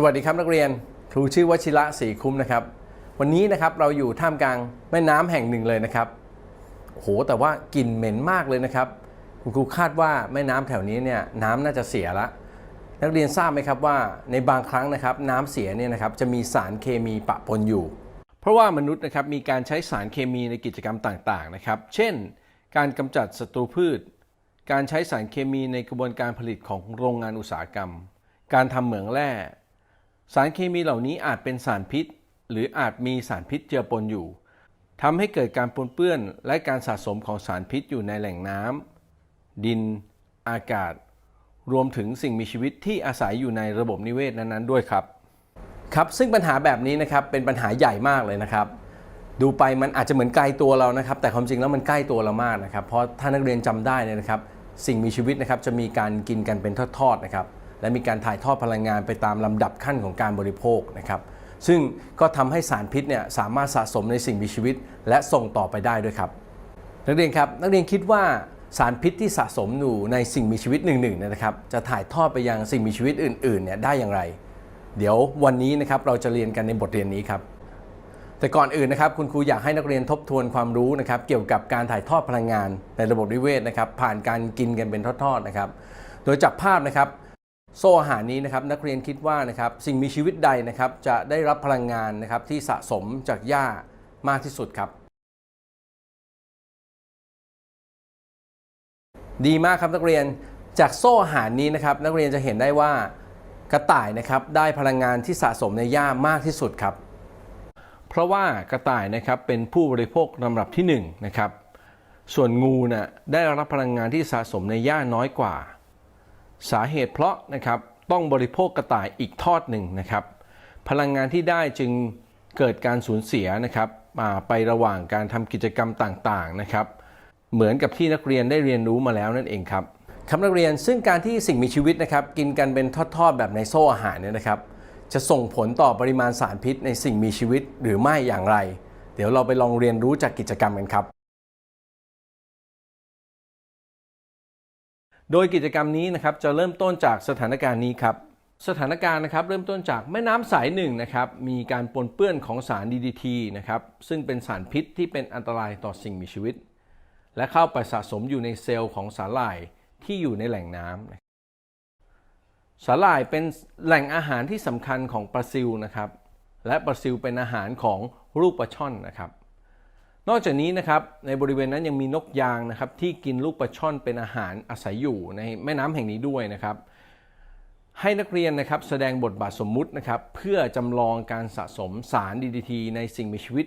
สวัสดีครับนักเรียนครูชื่อวชิระศรีคุ้มนะครับ วันนี้นะครับเราอยู่ท่ามกลางแม่น้ำแห่งหนึ่งเลยนะครับโหแต่ว่ากลิ่นเหม็นมากเลยนะครับคุณครูคาดว่าแม่น้ำแถวนี้เนี่ยน้ำน่าจะเสียละ นักเรียนทราบไหมครับว่าในบางครั้งนะครับน้ำเสียเนี่ยนะครับจะมีสารเคมีปะปนอยู่ เพราะว่ามนุษย์นะครับมีการใช้สารเคมีในกิจกรรมต่างๆนะครับ เช่น การกำจัดศัตรูพืช การใช้สารเคมีในกระบวนการผลิตของโรงงานอุตสาหกรรม การทำเหมืองแร่ สารเคมีเหล่านี้อาจเป็นสารพิษ หรืออาจมีสารพิษเจือปนอยู่ทำให้เกิดการปนเปื้อนและการสะสมของสารพิษอยู่ในแหล่งน้ำดิน อากาศ รวมถึงสิ่งมีชีวิตที่อาศัยอยู่ในระบบนิเวศนั้นๆด้วยครับ ครับซึ่งปัญหาแบบนี้นะครับเป็นปัญหาใหญ่มากเลยนะครับ ดูไปมันอาจจะเหมือนไกลตัวเรานะครับ แต่ความจริงแล้วมันใกล้ตัวเรามากนะครับ เพราะถ้านักเรียนจำได้เนี่ยนะครับ สิ่งมีชีวิตนะครับจะมีการกินกันเป็นทอดๆนะครับ และมีการถ่ายทอดพลังงานไปตามลำดับขั้นของการบริโภคนะครับซึ่งก็ทำให้สารพิษเนี่ยสามารถสะสมในสิ่งมีชีวิต และส่งต่อไปได้ด้วยครับ นักเรียนครับนักเรียนคิดว่าสารพิษที่สะสมอยู่ในสิ่งมีชีวิตหนึ่งๆนนะครับ จะถ่ายทอดไปยังสิ่งมีชีวิตอื่นๆเนี่ยได้อย่างไร เดี๋ยววันนี้นะครับเราจะเรียนกันในบทเรียนนี้ครับแต่ก่อนอื่นนะครับคุณครูอยากให้นักเรียนทบทวนความรู้นะครับเกี่ยวกับการถ่ายทอดพลังงานในระบบนิเวศนะครับผ่านการกินกันเป็นทอดๆนะครับ โดยจากภาพนะครับ โซ่อาหารนี้นะครับนักเรียนคิดว่านะครับสิ่งมีชีวิตใดนะครับจะได้รับพลังงานนะครับที่สะสมจากหญ้ามากที่สุดครับ ดีมากครับนักเรียนจากโซ่อาหารนี้นะครับนักเรียนจะเห็นได้ว่ากระต่ายนะครับได้พลังงานที่สะสมในหญ้ามากที่สุดครับ เพราะว่ากระต่ายนะครับเป็นผู้บริโภคลำดับที่1นะครับส่วนงูน่ะได้รับพลังงานที่สะสมในหญ้าน้อยกว่า สาเหตุเพราะนะครับต้องบริโภคกระต่ายอีกทอดหนึ่งนะครับ พลังงานที่ได้จึงเกิดการสูญเสียนะครับมาไประหว่างการทำกิจกรรมต่างๆนะครับ เหมือนกับที่นักเรียนได้เรียนรู้มาแล้วนั่นเองครับครับนักเรียนซึ่งการที่สิ่งมีชีวิตนะครับ กินกันเป็นทอดๆแบบในโซ่อาหารเนี่ยนะครับ จะส่งผลต่อปริมาณสารพิษในสิ่งมีชีวิตหรือไม่อย่างไร เดี๋ยวเราไปลองเรียนรู้จากกิจกรรมกันครับ โดยกิจกรรมนี้นะครับจะเริ่มต้นจากสถานการณ์นี้ครับสถานการณ์นะครับเริ่มต้นจากแม่น้ำสายหนึ่งนะครับมีการปนเปื้อนของสาร DDT นะครับซึ่งเป็นสารพิษที่เป็นอันตรายต่อสิ่งมีชีวิต และเข้าไปสะสมอยู่ในเซลล์ของสาหร่ายที่อยู่ในแหล่งน้ำสาหร่ายเป็นแหล่งอาหารที่สำคัญของปลาซิลนะครับและปลาซิลเป็นอาหารของลูกปลาช่อนนะครับ นอกจากนี้นะครับในบริเวณนั้นยังมีนกยางนะครับที่กินลูกปลาช่อนเป็นอาหารอาศัยอยู่ในแม่น้ำแห่งนี้ด้วยนะครับ ให้นักเรียนนะครับแสดงบทบาทสมมุตินะครับเพื่อจำลองการสะสมสาร DDT ในสิ่งมีชีวิต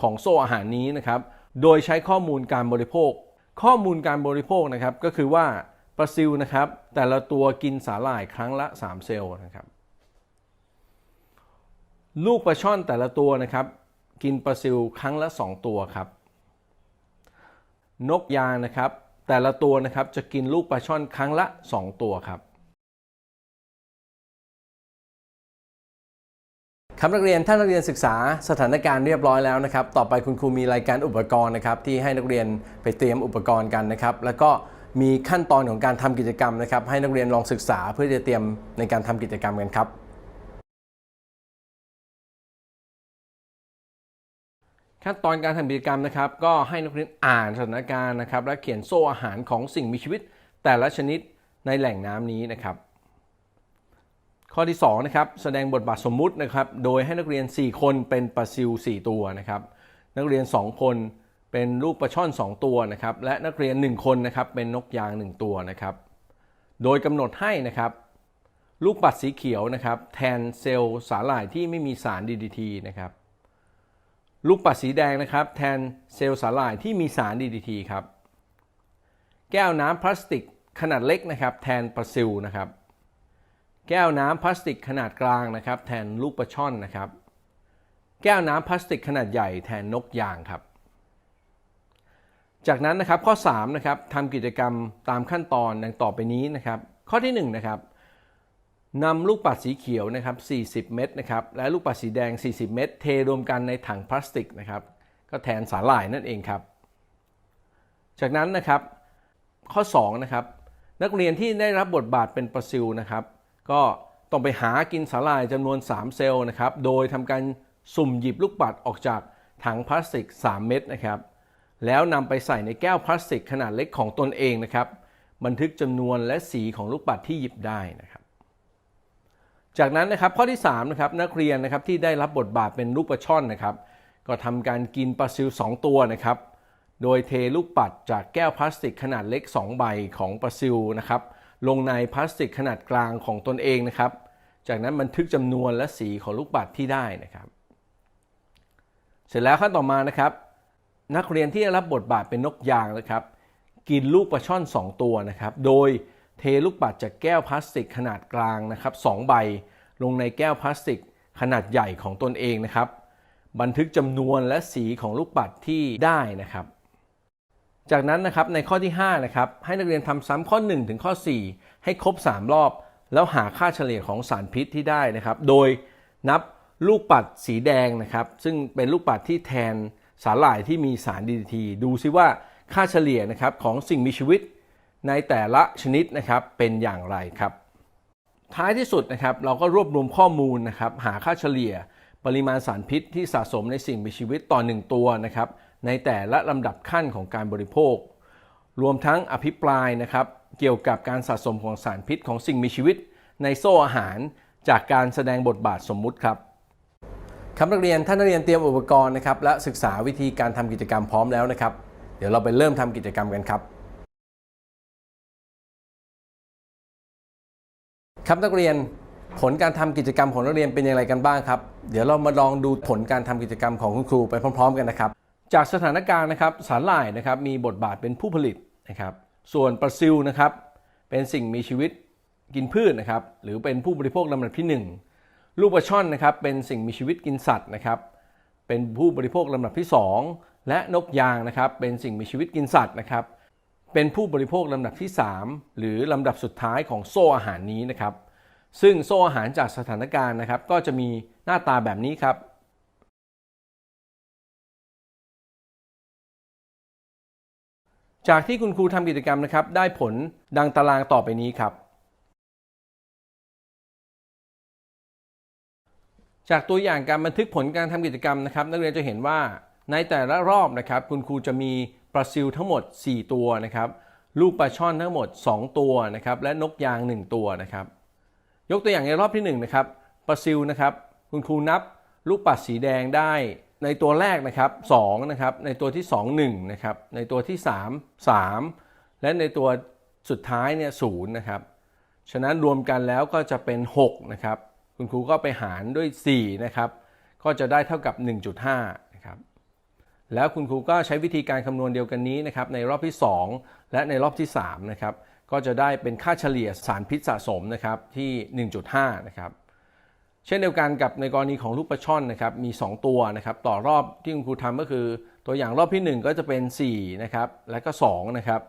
ของโซ่อาหารนี้นะครับ โดยใช้ข้อมูลการบริโภค ข้อมูลการบริโภคนะครับก็คือว่าปลาซิลนะครับแต่ละตัวกินสาหร่ายครั้งละ 3 เซลล์นะครับลูกปลาช่อนแต่ละตัวนะครับ กินปลาซิลครั้งละ 2 ตัวครับ นกยางนะครับ แต่ละตัวนะครับจะกินลูกปลาช่อนครั้งละ 2 ตัวครับครับนักเรียนถ้านักเรียนศึกษาสถานการณ์เรียบร้อยแล้วนะครับ ต่อไปคุณครูมีรายการอุปกรณ์นะครับ ที่ให้นักเรียนไปเตรียมอุปกรณ์กันนะครับ แล้วก็มีขั้นตอนของการทำกิจกรรมนะครับ ให้นักเรียนลองศึกษาเพื่อจะเตรียมในการทำกิจกรรมกันครับ ขั้นตอนการทำกิจกรรมนะครับ ก็ให้นักเรียนอ่านสถานการณ์นะครับ และเขียนโซ่อาหารของสิ่งมีชีวิต แต่ละชนิดในแหล่งน้ำนี้นะครับ ข้อที่2นะครับแสดงบทบาทสมมุตินะครับ โดยให้นักเรียน 4 คนเป็นปลาซิล 4 ตัวนะครับ นักเรียน 2 คนเป็นลูกปลาช่อน 2 ตัวนะครับ และนักเรียน 1 คนนะครับเป็นนกยาง 1 ตัวนะครับ โดยกำหนดให้นะครับ ลูกปัดสีเขียวนะครับ แทนเซลล์สาหร่ายที่ไม่มีสาร DDT นะครับ ลูกปัดสีแดงนะครับ แทนเซลล์สาหร่ายที่มีสาร DDT ครับ แก้วน้ำพลาสติกขนาดเล็กนะครับ แทนปลาซิลนะครับ แก้วน้ำพลาสติกขนาดกลางนะครับ แทนลูกปลาช่อนนะครับ แก้วน้ำพลาสติกขนาดใหญ่แทนนกยางครับ จากนั้นนะครับข้อ3นะครับทำกิจกรรมตามขั้นตอนดังต่อไปนี้นะครับ ข้อที่1นะครับ นำลูกปัดสีเขียวนะครับ 40 เม็ดนะครับ และลูกปัดสีแดง 40 เม็ดเทรวมกันในถังพลาสติกนะครับ ก็แทนสาหร่ายนั่นเองครับ จากนั้นนะครับ ข้อ2นะครับ นักเรียนที่ได้รับบทบาทเป็นปลาซิลนะครับ ก็ต้องไปหากินสาหร่ายจำนวน 3 เซลล์นะครับ โดยทำการสุ่มหยิบลูกปัดออกจากถังพลาสติก 3 เม็ดนะครับ แล้วนำไปใส่ในแก้วพลาสติกขนาดเล็กของตนเองนะครับ บันทึกจำนวนและสีของลูกปัดที่หยิบได้นะครับ จากนั้นนะครับข้อที่3นะครับนักเรียนนะครับที่ได้รับบทบาทเป็นลูกปลาช่อนนะครับ ก็ทำการกินปลาซิล2ตัวนะครับ โดยเทลูกปัดจากแก้วพลาสติกขนาดเล็ก 2 ใบของปลาซิลนะครับลงในพลาสติกขนาดกลางของตนเองนะครับ จากนั้นบันทึกจำนวนและสีของลูกปัดที่ได้นะครับ เสร็จแล้วขั้นต่อมานะครับ นักเรียนที่ได้รับบทบาทเป็นนกยางนะครับ กินลูกปลาช่อน 2 ตัวนะครับ โดย เทลูกปัดจากแก้วพลาสติกขนาดกลางนะครับ2ใบ ลงในแก้วพลาสติกขนาดใหญ่ของตนเองนะครับ บันทึกจำนวนและสีของลูกปัดที่ได้นะครับ จากนั้นนะครับในข้อที่5นะครับให้นักเรียนทำซ้ำข้อ 1 ถึงข้อ 4 ให้ครบ 3 รอบ แล้วหาค่าเฉลี่ยของสารพิษที่ได้นะครับ โดยนับลูกปัดสีแดงนะครับ ซึ่งเป็นลูกปัดที่แทนสาหร่ายที่มีสาร DDT ดูซิว่าค่าเฉลี่ยนะครับของสิ่งมีชีวิต ในแต่ละชนิดนะครับเป็นอย่างไรครับ ท้ายที่สุดนะครับเราก็รวบรวมข้อมูลนะครับหาค่าเฉลี่ย ปริมาณสารพิษที่สะสมในสิ่งมีชีวิตต่อ 1 ตัวนะครับในแต่ละลำดับขั้นของการบริโภค รวมทั้งอภิปรายนะครับเกี่ยวกับการสะสมของสารพิษของสิ่งมีชีวิต ในโซ่อาหารจากการแสดงบทบาทสมมุติครับครับนักเรียนท่านนักเรียนเตรียมอุปกรณ์นะครับและศึกษาวิธีการทำกิจกรรมพร้อมแล้วนะครับ เดี๋ยวเราไปเริ่มทำกิจกรรมกันครับ ครับนักเรียนผลการทำกิจกรรมของนักเรียนเป็นอย่างไรกันบ้างครับ เดี๋ยวเรามาลองดูผลการทำกิจกรรมของคุณครูไปพร้อม ๆ กันนะครับ จากสถานการณ์นะครับสาหร่ายนะครับมีบทบาทเป็นผู้ผลิตนะครับ ส่วนปลาซิลนะครับเป็นสิ่งมีชีวิตกินพืชนะครับ หรือเป็นผู้บริโภคลำดับที่ 1 ลูกปลาช่อนนะครับเป็นสิ่งมีชีวิตกินสัตว์นะครับ เป็นผู้บริโภคลำดับที่ 2 และนกยางนะครับเป็นสิ่งมีชีวิตกินสัตว์นะครับ เป็นผู้บริโภคลำดับที่ 3 หรือลำดับสุดท้ายของโซ่อาหารนี้นะครับ ซึ่งโซ่อาหารจากสถานการณ์นะครับ ก็จะมีหน้าตาแบบนี้ครับ จากที่คุณครูทำกิจกรรมนะครับ ได้ผลดังตารางต่อไปนี้ครับ จากตัวอย่างการบันทึกผลการทำกิจกรรมนะครับ นักเรียนจะเห็นว่าในแต่ละรอบนะครับ คุณครูจะมี ปลาซิลทั้งหมด 4 ตัวนะครับลูกปลาช่อนทั้งหมด 2 ตัวนะครับและนกยาง 1 ตัวนะครับยกตัวอย่างในรอบที่1นะครับปลาซิลนะครับคุณครูนับลูกปัดสีแดงได้ในตัวแรกนะครับ2นะครับในตัวที่ 2 1นะครับในตัวที่ 3 3 และในตัวสุดท้ายเนี่ยศูนย์นะครับฉะนั้นรวมกันแล้วก็จะเป็น6นะครับคุณครูก็ไปหารด้วย4นะครับก็จะได้เท่ากับ 1.5นะครับ แล้วคุณครูก็ใช้วิธีการคำนวณเดียวกันนี้นะครับในรอบที่ 2 และในรอบที่3นะครับก็จะได้เป็นค่าเฉลี่ยสารพิษสะสมนะครับที่ 1.5 นะครับเช่นเดียวกันกับในกรณีของลูกปลาช่อนนะครับมี 2 ตัวนะครับต่อรอบที่คุณครูทำก็คือ ตัวอย่างรอบที่ 1 ก็จะเป็น4นะครับและก็2นะครับ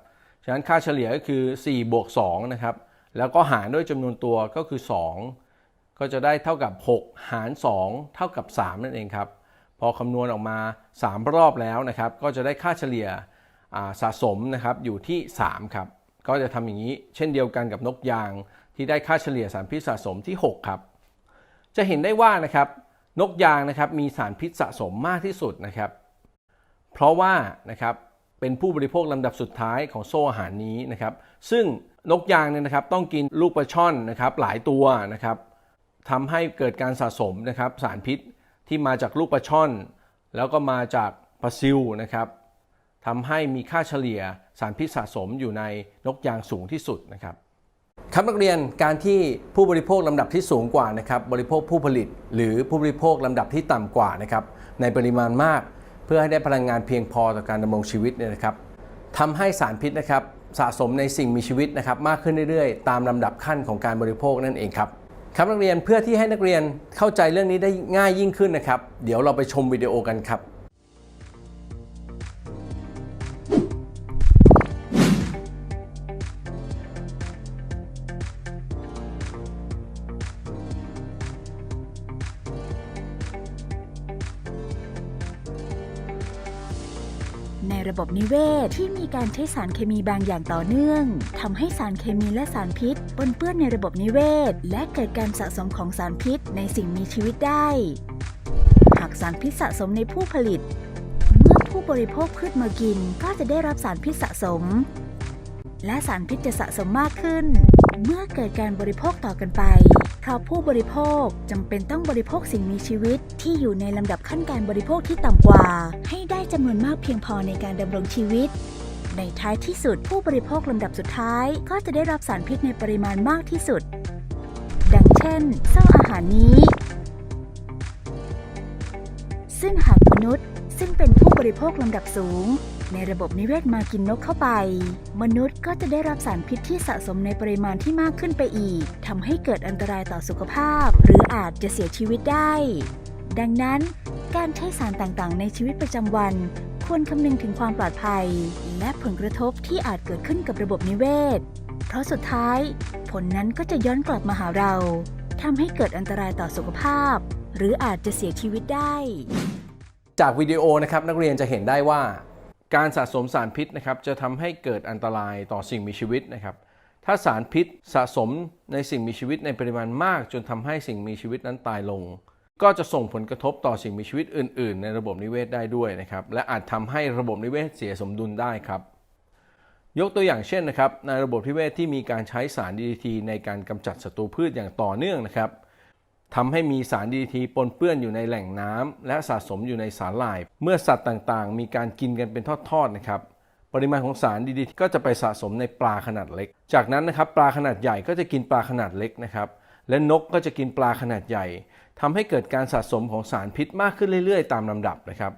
ฉะนั้นค่าเฉลี่ยก็คือ4บวก2นะครับแล้วก็หารด้วยจำนวนตัวก็คือ 2 ก็จะได้เท่ากับ 6 หาร 2 เท่ากับ 3 นั่นเองครับ พอคำนวณออกมา 3 รอบแล้วนะครับ ก็จะได้ค่าเฉลี่ยสะสมนะครับอยู่ที่ 3 ครับ ก็จะทำอย่างนี้เช่นเดียวกันกับนกยาง ที่ได้ค่าเฉลี่ยสารพิษสะสมที่ 6 ครับ จะเห็นได้ว่านะครับนกยางนะครับมีสารพิษสะสมมากที่สุดนะครับ เพราะว่านะครับเป็นผู้บริโภคลำดับสุดท้ายของโซ่อาหารนี้นะครับ ซึ่งนกยางเนี่ยนะครับต้องกินลูกปลาช่อนนะครับหลายตัวนะครับทำให้เกิดการสะสมนะครับสารพิษ ที่มาจากลูกปลาช่อน แล้วก็มาจากปลาซิลนะครับทำให้มีค่าเฉลี่ยสารพิษสะสมอยู่ในนกยางสูงที่สุดนะครับครับนักเรียนการที่ผู้บริโภคลำดับที่สูงกว่านะครับบริโภคผู้ผลิต หรือผู้บริโภคลำดับที่ต่ำกว่านะครับในปริมาณมาก เพื่อให้ได้พลังงานเพียงพอต่อการดำรงชีวิตเนี่ยนะครับทำให้สารพิษนะครับสะสมในสิ่งมีชีวิตนะครับมากขึ้นเรื่อยๆ ตามลำดับขั้นของการบริโภคนั่นเองครับ ครับนักเรียนเพื่อที่ให้นักเรียนเข้าใจเรื่องนี้ได้ง่ายยิ่งขึ้นนะครับ เดี๋ยวเราไปชมวิดีโอกันครับ ในระบบนิเวศ ที่มีการใช้สารเคมีบางอย่างต่อเนื่องทำให้สารเคมีและสารพิษปนเปื้อนในระบบนิเวศ และเกิดการสะสมของสารพิษในสิ่งมีชีวิตได้ หากสารพิษสะสมในผู้ผลิต เมื่อผู้บริโภคพืชมากิน ก็จะได้รับสารพิษสะสม และสารพิษจะสะสมมากขึ้น เมื่อเกิดการบริโภคต่อกันไป เพราะผู้บริโภคจำเป็นต้องบริโภคสิ่งมีชีวิตที่อยู่ในลำดับขั้นการบริโภคที่ต่ำกว่า ให้ได้จำนวนมากเพียงพอในการดำรงชีวิต ในท้ายที่สุดผู้บริโภคลำดับสุดท้าย ก็จะได้รับสารพิษในปริมาณมากที่สุด ดังเช่นเส้าอาหารนี้ ซึ่งหากมนุษย์ซึ่งเป็นผู้บริโภคลำดับสูง ในระบบนิเวศมากินนกเข้าไป มนุษย์ก็จะได้รับสารพิษที่สะสมในปริมาณที่มากขึ้นไปอีกทำให้เกิดอันตรายต่อสุขภาพ หรืออาจจะเสียชีวิตได้ ดังนั้น การใช้สารต่างๆ ในชีวิตประจำวัน ควรคำนึงถึงความปลอดภัย และผลกระทบที่อาจเกิดขึ้นกับระบบนิเวศ เพราะสุดท้าย ผลนั้นก็จะย้อนกลับมาหาเราทำให้เกิดอันตรายต่อสุขภาพ หรืออาจจะเสียชีวิตได้ จากวิดีโอนะครับนักเรียนจะเห็นได้ว่า การสะสมสารพิษนะครับจะทำให้เกิดอันตรายต่อสิ่งมีชีวิตนะครับ ถ้าสารพิษสะสมในสิ่งมีชีวิตในปริมาณมาก จนทำให้สิ่งมีชีวิตนั้นตายลง ก็จะส่งผลกระทบต่อสิ่งมีชีวิตอื่น ๆ ในระบบนิเวศได้ด้วยนะครับ และอาจทำให้ระบบนิเวศเสียสมดุลได้ครับ ยกตัวอย่างเช่นนะครับในระบบนิเวศที่มีการใช้สาร DDT ในการกำจัดศัตรูพืชอย่างต่อเนื่องนะครับ ทำให้มีสาร DDT ปนเปื้อนอยู่ในแหล่งน้ำและสะสมอยู่ในสาหร่าย เมื่อสัตว์ต่างๆ มีการกินกันเป็นทอดๆนะครับปริมาณของสาร DDT ก็จะไปสะสมในปลาขนาดเล็ก จากนั้นนะครับปลาขนาดใหญ่ก็จะกินปลาขนาดเล็กนะครับและนกก็จะกินปลาขนาดใหญ่ทำให้เกิดการสะสมของสารพิษมากขึ้นเรื่อยๆ ตามลำดับนะครับ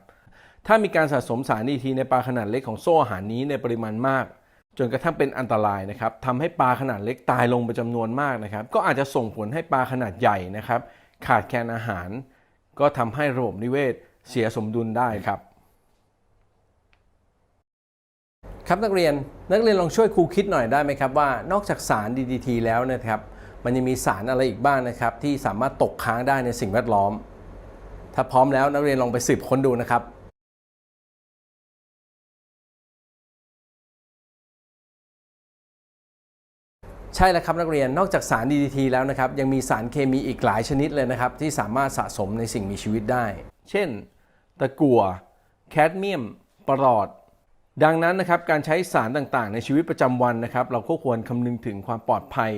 ถ้ามีการสะสมสาร DDT ในปลาขนาดเล็กของโซ่อาหารนี้ในปริมาณมาก จนกระทั่งเป็นอันตรายนะครับทำให้ปลาขนาดเล็กตายลงเป็นจำนวนมากนะครับ ก็อาจจะส่งผลให้ปลาขนาดใหญ่นะครับ ขาดแคลนอาหาร ก็ทำให้ระบบนิเวศเสียสมดุลได้ครับ ครับนักเรียนนักเรียนลองช่วยครูคิดหน่อยได้ไหมครับว่านอกจากสาร DDT แล้วนะครับมันยังมีสารอะไรอีกบ้างนะครับ ที่สามารถตกค้างได้ในสิ่งแวดล้อม ถ้าพร้อมแล้วนักเรียนลองไปสืบค้นดูนะครับ ใช่แล้วครับนักเรียนนอกจากสาร DDT แล้วนะครับยังมีสารเคมีอีกหลายชนิดเลยนะครับ ที่สามารถสะสมในสิ่งมีชีวิตได้ เช่น ตะกั่วแคดเมียมปรอด ดังนั้นนะครับการใช้สารต่างๆ ในชีวิตประจำวันนะครับ เราก็ควรคำนึงถึงความปลอดภัย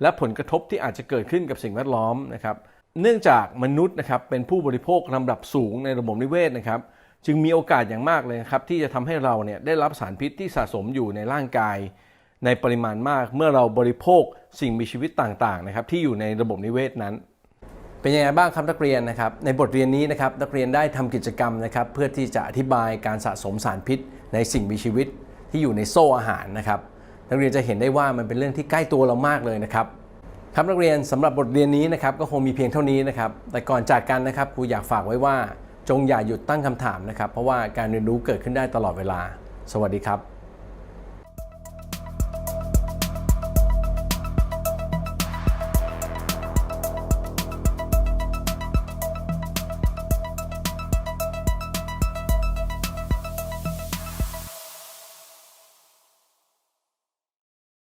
และผลกระทบที่อาจจะเกิดขึ้นกับสิ่งแวดล้อมนะครับ เนื่องจากมนุษย์นะครับเป็นผู้บริโภคลำดับสูงในระบบนิเวศนะครับ จึงมีโอกาสอย่างมากเลยนะครับที่จะทำให้เราเนี่ยได้รับสารพิษที่สะสมอยู่ในร่างกาย ในปริมาณมากเมื่อเราบริโภคสิ่งมีชีวิตต่างๆนะครับที่อยู่ในระบบนิเวศนั้น เป็นยังไงบ้างครับนักเรียนนะครับในบทเรียนนี้นะครับนักเรียนได้ทำกิจกรรมนะครับเพื่อที่จะอธิบายการสะสมสารพิษ ในสิ่งมีชีวิตที่อยู่ในโซ่อาหารนะครับนักเรียนจะเห็นได้ว่ามันเป็นเรื่องที่ใกล้ตัวเรามากเลยนะครับครับนักเรียนสำหรับบทเรียนนี้นะครับก็คงมีเพียงเท่านี้นะครับแต่ก่อนจากกันนะครับครูอยากฝากไว้ว่า จงอย่าหยุดตั้งคำถามนะครับเพราะว่าการเรียนรู้เกิดขึ้นได้ตลอดเวลา สวัสดีครับ